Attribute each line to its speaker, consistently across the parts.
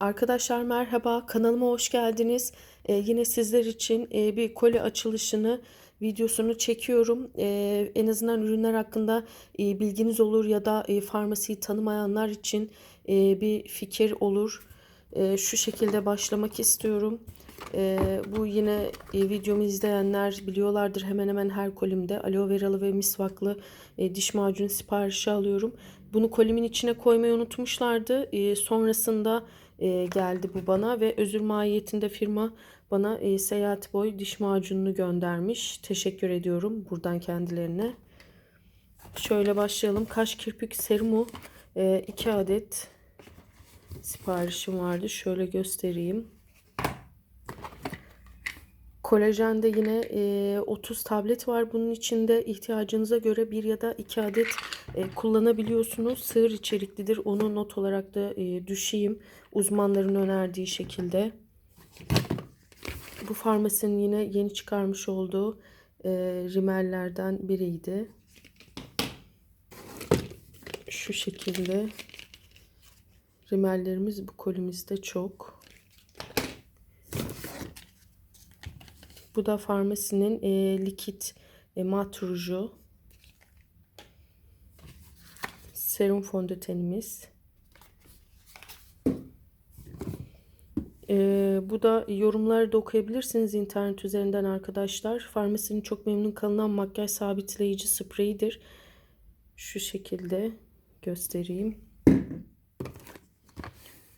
Speaker 1: Arkadaşlar merhaba, kanalıma hoş geldiniz. Ee, yine sizler için e, bir koli açılışını videosunu çekiyorum. Ee, en azından ürünler hakkında e, bilginiz olur ya da e, farmasiyi tanımayanlar için e, bir fikir olur. E, şu şekilde başlamak istiyorum. E, bu yine e, videomu izleyenler biliyorlardır hemen hemen her kolimde aloe veralı ve misvaklı e, diş macunu siparişi alıyorum. Bunu kolimin içine koymayı unutmuşlardı. E, sonrasında e, geldi bu bana ve özür mahiyetinde firma bana e, seyahat boy diş macununu göndermiş. Teşekkür ediyorum buradan kendilerine. Şöyle başlayalım. Kaş kirpik serumu 2 adet siparişim vardı. Şöyle göstereyim. Kolajende yine e, 30 tablet var. Bunun içinde ihtiyacınıza göre bir ya da iki adet e, kullanabiliyorsunuz. Sığır içeriklidir. Onu not olarak da e, düşeyim. Uzmanların önerdiği şekilde. Bu farmasinin yine yeni çıkarmış olduğu e, rimellerden biriydi. Şu şekilde rimellerimiz bu kolimizde çok. Bu da farmasinin e, likit e, mat ruju. Serum fondötenimiz. E, bu da yorumları da okuyabilirsiniz internet üzerinden arkadaşlar. Farmasinin çok memnun kalınan makyaj sabitleyici spreyidir. Şu şekilde göstereyim.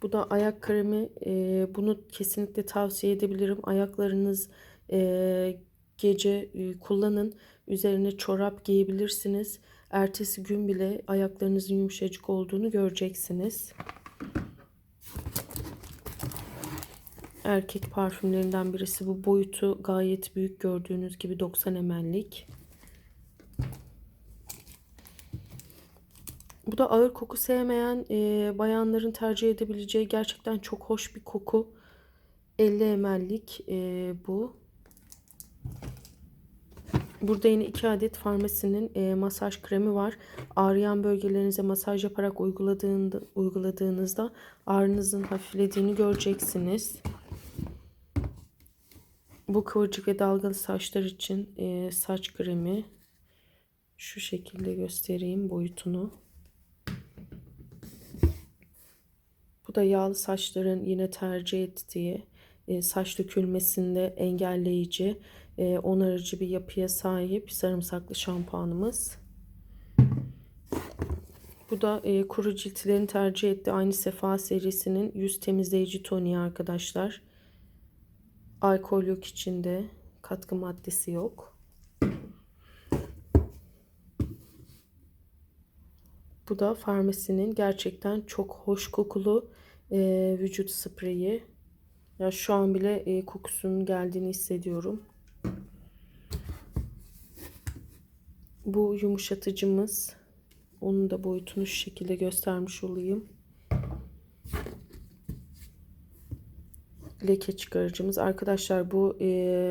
Speaker 1: Bu da ayak kremi. E, bunu kesinlikle tavsiye edebilirim. Ayaklarınız e, gece e, kullanın. Üzerine çorap giyebilirsiniz. Ertesi gün bile ayaklarınızın yumuşacık olduğunu göreceksiniz. Erkek parfümlerinden birisi. Bu boyutu gayet büyük gördüğünüz gibi 90 ml'lik. Bu da ağır koku sevmeyen e, bayanların tercih edebileceği gerçekten çok hoş bir koku. 50 ml'lik e, bu. Burada yine 2 adet farmasinin e, masaj kremi var. Ağrıyan bölgelerinize masaj yaparak uyguladığında, uyguladığınızda ağrınızın hafiflediğini göreceksiniz. Bu kıvırcık ve dalgalı saçlar için e, saç kremi. Şu şekilde göstereyim boyutunu. Bu da yağlı saçların yine tercih ettiği e, saç dökülmesinde engelleyici, e, onarıcı bir yapıya sahip sarımsaklı şampuanımız. Bu da e, kuru ciltlerin tercih ettiği aynı Sefa serisinin yüz temizleyici toniği arkadaşlar. Alkol yok içinde. Katkı maddesi yok. Bu da farmasinin gerçekten çok hoş kokulu e, vücut spreyi. Ya şu an bile e, kokusunun geldiğini hissediyorum. Bu yumuşatıcımız. Onun da boyutunu şu şekilde göstermiş olayım. leke çıkarıcımız. Arkadaşlar bu e,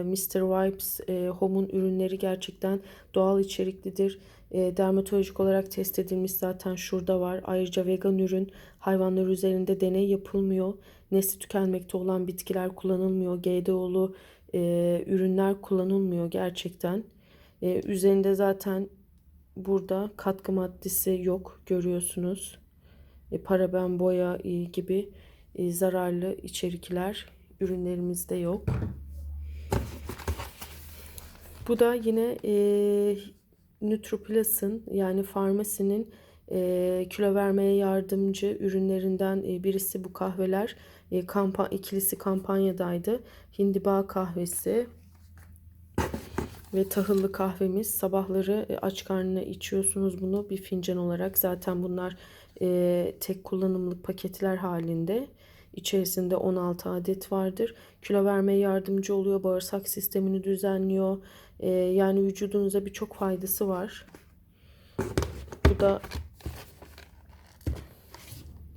Speaker 1: Mr. Wipes e, Home'un ürünleri gerçekten doğal içeriklidir. E, dermatolojik olarak test edilmiş zaten şurada var. Ayrıca vegan ürün hayvanlar üzerinde deney yapılmıyor. Nesli tükenmekte olan bitkiler kullanılmıyor. GDO'lu e, ürünler kullanılmıyor gerçekten. E, üzerinde zaten burada katkı maddesi yok görüyorsunuz. E, paraben boya e, gibi e, zararlı içerikler ürünlerimizde yok. Bu da yine e, Nutroplus'ın yani farmasinin e, kilo vermeye yardımcı ürünlerinden e, birisi bu kahveler. E, kampa ikilisi kampanyadaydı. Hindiba kahvesi ve tahıllı kahvemiz. Sabahları e, aç karnına içiyorsunuz bunu bir fincan olarak. Zaten bunlar e, tek kullanımlık paketler halinde. İçerisinde 16 adet vardır. Kilo vermeye yardımcı oluyor. Bağırsak sistemini düzenliyor. E, yani vücudunuza birçok faydası var. Bu da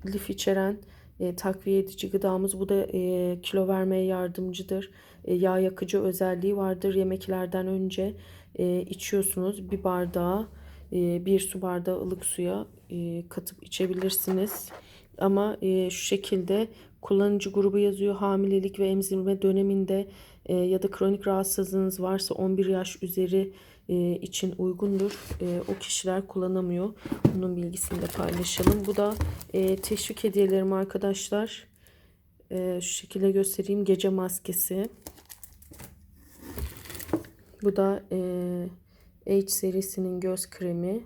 Speaker 1: lif içeren e, takviye edici gıdamız. Bu da e, kilo vermeye yardımcıdır. E, yağ yakıcı özelliği vardır. Yemeklerden önce e, içiyorsunuz. Bir bardağı, e, bir su bardağı ılık suya e, katıp içebilirsiniz. Ama e, şu şekilde kullanıcı grubu yazıyor. Hamilelik ve emzirme döneminde e, ya da kronik rahatsızlığınız varsa 11 yaş üzeri e, için uygundur. E, o kişiler kullanamıyor. Bunun bilgisini de paylaşalım. Bu da e, teşvik hediyelerim arkadaşlar. E, şu şekilde göstereyim. Gece maskesi. Bu da e, H serisinin göz kremi.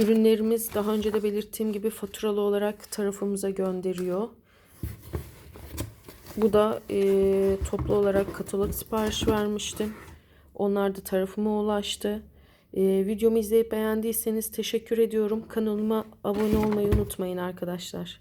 Speaker 1: Ürünlerimiz daha önce de belirttiğim gibi faturalı olarak tarafımıza gönderiyor. Bu da e, toplu olarak katalog sipariş vermiştim. Onlar da tarafıma ulaştı. E, videomu izleyip beğendiyseniz teşekkür ediyorum. Kanalıma abone olmayı unutmayın arkadaşlar.